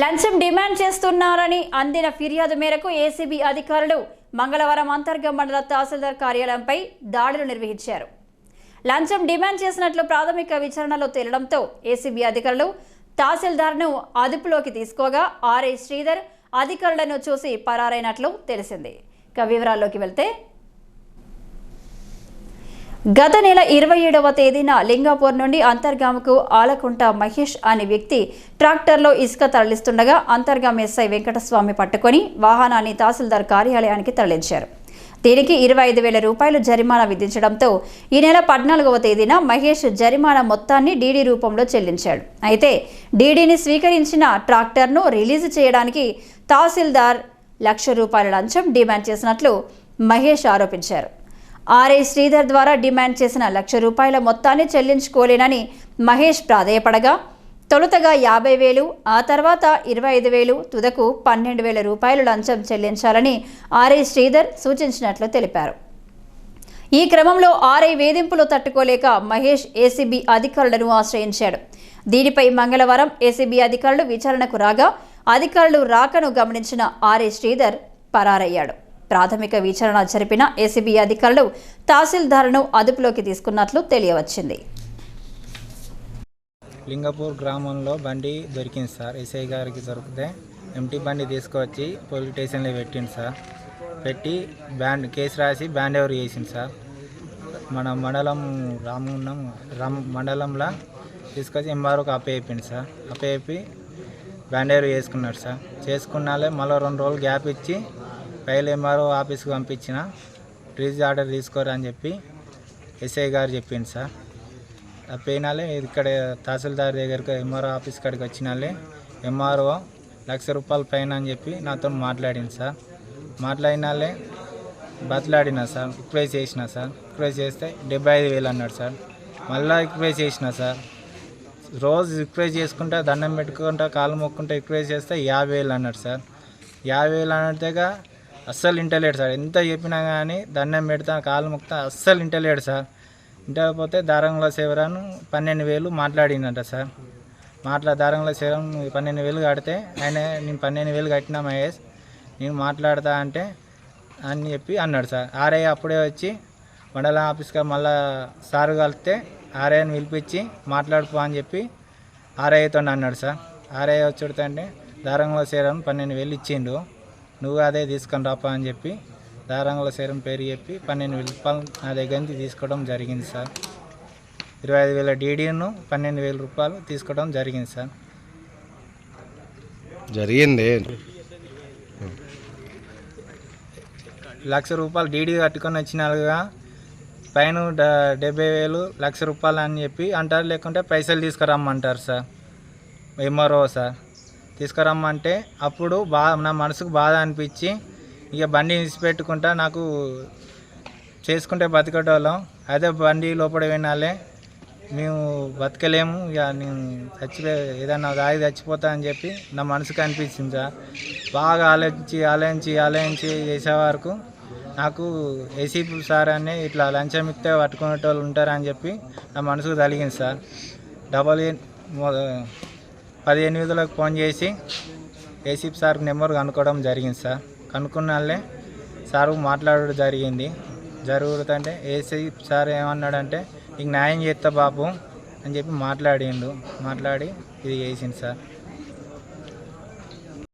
లంచం డిమాండ్ చేస్తున్నారని అందిన ఫిర్యాదు మేరకు ఏసీబీ అధికారులు మంగళవారం అంతర్గం మండల తహసీల్దార్ కార్యాలయంపై దాడులు నిర్వహించారు. లంచం డిమాండ్ చేసినట్లు ప్రాథమిక విచారణలో తేలడంతో ఏసీబీ అధికారులు తహసీల్దార్ను అదుపులోకి తీసుకోగా ఆర్ఐ శ్రీధర్ అధికారులను చూసి పరారైనట్లు తెలిసింది. ఇక వివరాల్లోకి వెళ్తే గత నెల ఇరవై ఏడవ తేదీన లింగాపూర్ నుండి అంతర్గామకు ఆలకుంట మహేష్ అనే వ్యక్తి ట్రాక్టర్లో ఇసుక తరలిస్తుండగా అంతర్గాం ఎస్ఐ వెంకటస్వామి పట్టుకొని వాహనాన్ని తహసీల్దార్ కార్యాలయానికి తరలించారు. దీనికి ఇరవై ఐదు వేల రూపాయలు జరిమానా విధించడంతో ఈ నెల పద్నాలుగవ తేదీన మహేష్ జరిమానా మొత్తాన్ని డీడీ రూపంలో చెల్లించాడు. అయితే డీడీని స్వీకరించిన ట్రాక్టర్ను రిలీజ్ చేయడానికి తహసీల్దార్ లక్ష రూపాయల లంచం డిమాండ్ చేసినట్లు మహేష్ ఆరోపించారు. ఆర్ఐ శ్రీధర్ ద్వారా డిమాండ్ చేసిన లక్ష రూపాయల మొత్తాన్ని చెల్లించుకోలేనని మహేష్ ప్రాధేయపడగా తొలుతగా యాభై వేలు ఆ తర్వాత ఇరవై ఐదు వేలు తుదకు పన్నెండు వేల రూపాయలు లంచం చెల్లించాలని ఆర్ఐ శ్రీధర్ సూచించినట్లు తెలిపారు. ఈ క్రమంలో ఆర్ఐ వేధింపులు తట్టుకోలేక మహేష్ ఏసీబీ అధికారులను ఆశ్రయించాడు. దీనిపై మంగళవారం ఏసీబీ అధికారులు విచారణకు రాగా అధికారులు రాకను గమనించిన ఆర్ఐ శ్రీధర్ పరారయ్యాడు. ప్రాథమిక విచారణ జరిపిన ఏసీబీ అధికారులు తహసీల్దార్ను అదుపులోకి తీసుకున్నట్లు తెలియవచ్చింది. లింగపూర్ గ్రామంలో బండి దొరికింది సార్. ఎస్ఐ గారికి దొరికితే ఎంటీ బండి తీసుకొచ్చి పోలీస్ స్టేషన్లో పెట్టింది సార్. పెట్టి బ్యాండ్ కేసు రాసి బ్యాండ్ ఎవరు చేసింది సార్? మన మండలం రామున్నం రామ్ మండలంలో తీసుకొచ్చి ఎంఆర్ఓకి అప్పయిపోయింది సార్. అప్పయిపి బ్యాండ్ ఎవరు చేసుకున్నాడు సార్. చేసుకున్నాలే మళ్ళీ రెండు రోజులు గ్యాప్ ఇచ్చి ఫైల్ ఎంఆర్ఓ ఆఫీస్కి పంపించిన రిలీజ్ ఆర్డర్ తీసుకోరా అని చెప్పి ఎస్ఐ గారు చెప్పింది సార్. ఆ పోయినాలే ఇక్కడ తహసీల్దార్ దగ్గరికి ఎంఆర్ఓ ఆఫీస్ కాడికి వచ్చినాలే ఎంఆర్ఓ లక్ష రూపాయల పైన అని చెప్పి నాతో మాట్లాడింది సార్. మాట్లాడినాలే బతలాడినా సార్ రిక్వైజ్ చేసిన సార్. రిక్వైజ్ చేస్తే డెబ్బై ఐదు వేలు అన్నాడు సార్. మళ్ళీ రిక్వైజ్ చేసిన సార్. రోజు రిక్వైజ్ చేసుకుంటా దండం పెట్టుకుంటా కాలు మొక్కుంటా రిక్వైజ్ చేస్తే యాభై వేలు అన్నాడు సార్. యాభై వేలు అన్నట్టుగా అస్సలు ఇంటలేడు సార్. ఎంత చెప్పినా కానీ దండం పెడతా కాలు మొక్తా అస్సలు ఇంటలేడు సార్. ఇంటకపోతే దారంలో శివరాను పన్నెండు వేలు మాట్లాడినట సార్. మాట్లా దారంలో శివరం పన్నెండు వేలు కడితే ఆయన నేను పన్నెండు వేలు కట్టినా మహేష్ నేను మాట్లాడతా అంటే అని చెప్పి అన్నాడు సార్. ఆర్ఐ అప్పుడే వచ్చి మండల ఆఫీస్గా మళ్ళా సార్ కలిస్తే ఆర్ఐని పిలిపించి మాట్లాడుకో అని చెప్పి ఆర్ఐతో అన్నాడు సార్. ఆర్ఐ వచ్చుడుతుంటే దారంలో శివరం పన్నెండు వేలు ఇచ్చిండు. నువ్వు అదే తీసుకొని రాపా అని చెప్పి దారంగుల శరం పేరు చెప్పి పన్నెండు వేల రూపాయలు నా దగ్గర నుంచి తీసుకోవడం జరిగింది సార్. ఇరవై ఐదు వేల డీడీను పన్నెండు వేల రూపాయలు తీసుకోవడం జరిగింది సార్. జరిగింది. లక్ష రూపాయలు డీడీ కట్టుకొని వచ్చినాలుగా పైన డ- డెబ్బై వేలు లక్ష రూపాయలు అని చెప్పి అంటారు లేకుంటే పైసలు తీసుకురమ్మంటారు సార్. MRO sir. తీసుకురమ్మంటే అప్పుడు బా నా మనసుకు బాధ అనిపించి ఇక బండి విడిచిపెట్టుకుంటా నాకు చేసుకుంటే బతికేటోళ్ళం. అదే బండి లోపల వినాలే మేము బతకలేము ఇక నేను చచ్చిపో ఏదన్నా దాగి చచ్చిపోతా అని చెప్పి నా మనసుకు అనిపించింది సార్. బాగా ఆలోచించి ఆలోచించి ఆలోచించి చేసే వరకు నాకు ఏసీపీ సార్ అని ఇట్లా లంచం ఇస్తే పట్టుకునేటోళ్ళు ఉంటారని చెప్పి నా మనసుకు తగిలింది సార్. డబల్ పది ఎనిమిదిలకు ఫోన్ చేసి ఏసీపీ సార్ నెంబర్ కనుక్కోవడం జరిగింది సార్. కనుక్కున్నాళ్ళే సార్ మాట్లాడడం జరిగింది. జరుగుతుంటే ఏసీ సార్ ఏమన్నాడంటే నీకు న్యాయం చేస్తా బాబు అని చెప్పి మాట్లాడిండు. మాట్లాడి ఇది చేసింది సార్.